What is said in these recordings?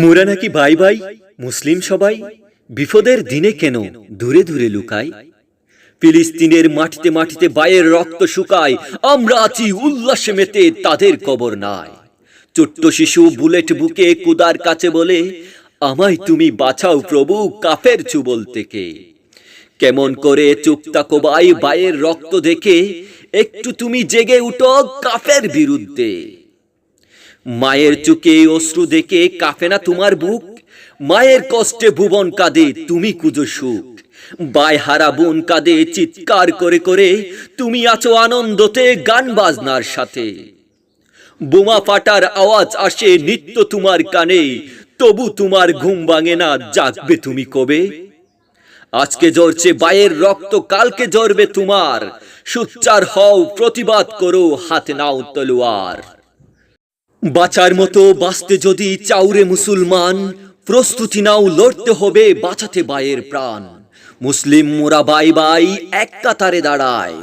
মোরা নাকি ভাই ভাই, মুসলিম সবাই, বিপদের দিনে কেন দূরে দূরে লুকাই ফিলিস্তিনের মাটিতে মাটিতে বায়ের রক্ত শুকায়, আমরা আছি উল্লাসে মেতে তাদের কবর নাই ছোট্ট শিশু বুলেট বুকে কুদার কাছে বলে, আমায় তুমি বাঁচাও প্রভু কাফের চুবল থেকে। কেমন করে চুপ কোবাই বায়ের রক্ত দেখে, একটু তুমি জেগে উঠো কাফের বিরুদ্ধে। মায়ের চোখে অশ্রু দেখে কাফে না তোমার বুক? মায়ের কষ্টে ভুবন কাঁদে, তুমি কুজো সুখ। বাই হারা বোন কাঁদে, চিৎকার করে করে, তুমি আছো আনন্দতে গান বাজনার সাথে। বোমা ফাটার আওয়াজ আসে, নিত্য তোমার কানে, তবু তোমার ঘুম ভাঙে না, জাগবে তুমি কবে? আজকে জ্বরছে বায়ের রক্ত, কালকে জ্বরবে তোমার। সুচ্চার হও, প্রতিবাদ করো, হাতে নাও তলোয়ার। বাঁচার মতো বাঁচতে যদি চাউরে মুসলমান, প্রস্তুতি নাও, লড়তে হবে বাঁচাতে বায়ের প্রাণ। মুসলিম মোরা বাই বাই, এক কাতারে দাঁড়ায়।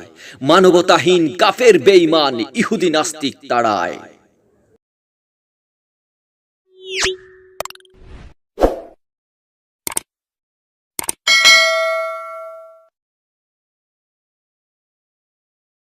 মানবতাহীন কাফের বেইমান ইহুদি নাস্তিক তাড়ায়।